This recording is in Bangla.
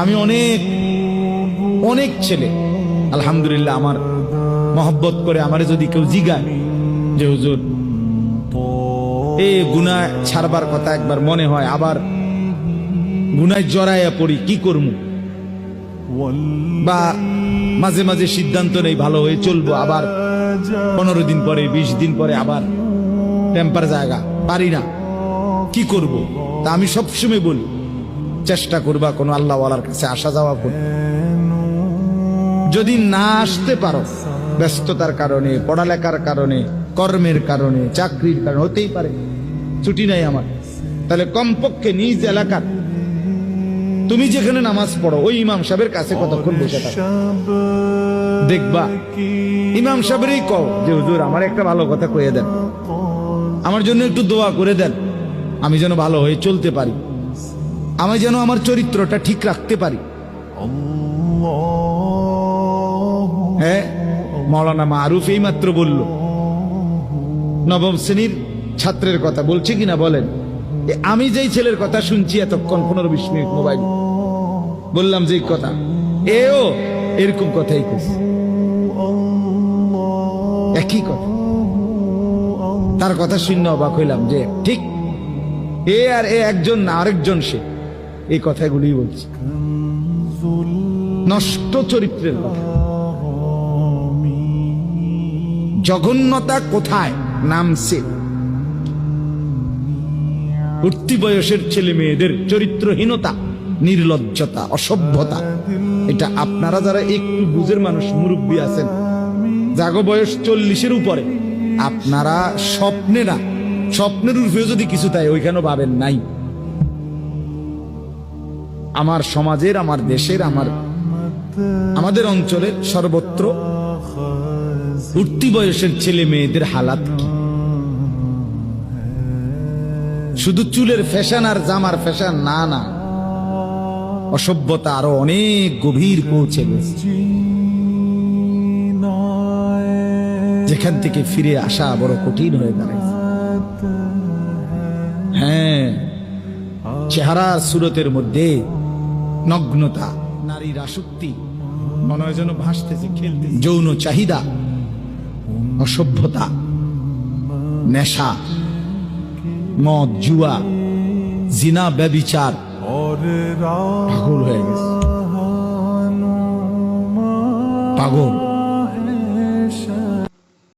আমি অনেক অনেক ছেলে। আলহামদুলিল্লাহ আমার মহব্বত করে আমারে যদি কেউ জিগায় যে, হুজুর, এ গুনাহ ছাড়বার কথা একবার মনে হয়, আবার গুনায় জড়াইয়া পড়ি, কি করব বা মাঝে মাঝে সিদ্ধান্ত নেই, ভালো হয়ে চলবো, আবার পনেরো দিন পরে, বিশ দিন পরে আবার টেম্পার জায়গা, পারি না, কি করব? তা আমি সবসময় বলি। চেষ্টা করবা কোনো আল্লাহওয়ালার কাছে আসা যাওয়া করবে যদি না আসতে পারো, ব্যস্ততার কারণে, পড়ালেখার কারণে, কর্মের কারণে, চাকরির কারণে, হতেই পারে, ছুটি নাই আমার। তাহলে কমপক্ষে নিজ এলাকার, তুমি যেখানে নামাজ পড়ো, ওই ইমাম সাহেবের কাছে কতক্ষণ বসে দেখবা, ইমাম সাহেবেরই কও, যে, হুজুর, আমার একটা ভালো কথা কয়ে দেন। আমার জন্য একটু দোয়া করে দেন। আমি যেন ভালো হয়ে চলতে পারি। আমি যেন আমার চরিত্রটা ঠিক রাখতে পারি। হ্যাঁ মৌলানা মারুফ এই মাত্র বলল নবম শ্রেণির ছাত্রের কথা বলছে কিনা বলেন? আমি যেই ছেলের কথা শুনছি এতক্ষণ পনেরো বিশ মিনিট মোবাইল। বললাম যে কথা এও এরকম কথাই কইছে। একই কথা। তার কথা শূন্য অবাক হইলাম যে ঠিক এ আর এ একজন না আরেকজন সে। এই কথাগুলি বলছি। নষ্ট চরিত্রের কথা। জঘন্যতা কোথায়? নামছে উঠতি বয়সের ছেলে মেয়েদের চরিত্রহীনতা, নির্লজ্জতা, অসভ্যতা, এটা আপনারা যারা একটু বুঝের মানুষ, মুরব্বী আছেন, জাগো বয়স চল্লিশের উপরে, আপনারা স্বপ্নে না স্বপ্নের রূপেও যদি কিছু তাই ওইখানে পাবেন নাই। আমার সমাজের, আমার দেশের, আমার আমাদের অঞ্চলের সর্বত্র উঠতি বয়সের ছেলে মেয়েদের হালাত শুধু চুলের ফ্যাশন আর জামার ফ্যাশন না না। অসভ্যতা আরও অনেক গভীর পৌঁছে গেছে। যেখান থেকে ফিরে আসা বড় কঠিন হয়ে দাঁড়ায় হ্যাঁ চেহারা সুরতের মধ্যে নগ্নতা। নারীর আসক্তি মনে হয় যেন ভাসতেছে খেলতে যৌন চাহিদা। অসভ্যতা। নেশা। মদ জুয়া। জিনা ব্যবিচার। পাগল হয়ে গেছে। পাগল।